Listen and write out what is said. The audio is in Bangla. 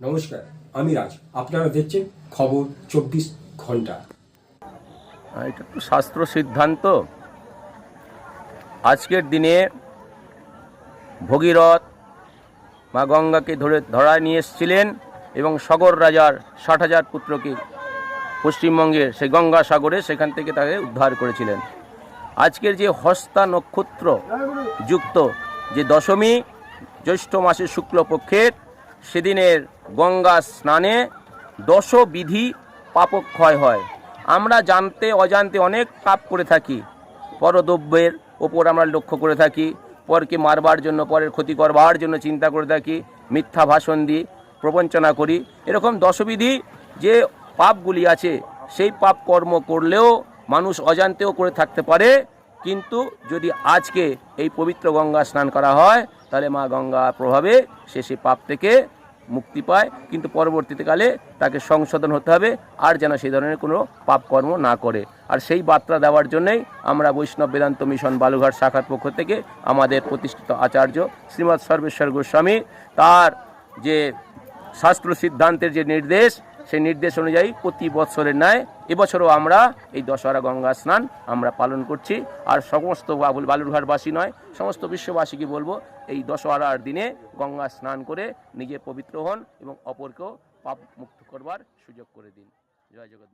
নমস্কার, আমি রাজ। আপনারা দেখছেন খবর চব্বিশ ঘণ্টা। এটা তো শাস্ত্র সিদ্ধান্ত। আজকের দিনে ভগীরথ মা গঙ্গাকে ধরে ধরায় নিয়ে এসেছিলেন এবং সগর রাজার ষাট হাজার পুত্রকে পশ্চিমবঙ্গের সেই গঙ্গা সাগরে সেখান থেকে তাকে উদ্ধার করেছিলেন। আজকের যে হস্তা নক্ষত্র যুক্ত যে দশমী, জ্যৈষ্ঠ মাসের শুক্লপক্ষের সেদিনের গঙ্গা স্নানে দশবিধি পাপক্ষয় হয়। আমরা জানতে, অজান্তে অনেক পাপ করে থাকি। পরদ্রব্যের ওপর আমরা লক্ষ্য করে থাকি। পরকে মারবার জন্য, পরের ক্ষতি করবার জন্য চিন্তা করে থাকি। মিথ্যা ভাষণ দিই, প্রবঞ্চনা করি। এরকম দশবিধি যে পাপগুলি আছে, সেই পাপ কর্ম করলেও মানুষ অজান্তেও করে থাকতে পারে। কিন্তু যদি আজকে এই পবিত্র গঙ্গা স্নান করা হয়, তাহলে মা গঙ্গার প্রভাবে সে সেই পাপ থেকে মুক্তি পায়। কিন্তু পরবর্তীতে কালে তাকে সংশোধন হতে হবে, আর যেন সেই ধরনের কোনো পাপকর্ম না করে। আর সেই বার্তা দেওয়ার জন্যই আমরা বৈষ্ণব বেদান্ত মিশন বালুঘাট শাখার পক্ষ থেকে আমাদের প্রতিষ্ঠিত আচার্য শ্রীমৎ সর্বেশ্বর গোস্বামী, তার যে শাস্ত্র সিদ্ধান্তের যে নির্দেশ, সেই নির্দেশ অনুযায়ী প্রতি বৎসরের ন্যায় এবছরও আমরা এই দশহরা গঙ্গা স্নান আমরা পালন করছি। আর সমস্ত বালুরঘাটবাসী নয়, সমস্ত বিশ্ববাসীকে বলব, এই দশহরার দিনে গঙ্গা স্নান করে নিজে পবিত্র হন এবং অপরকেও পাপ মুক্ত করবার সুযোগ করে দিন। জয় জগৎ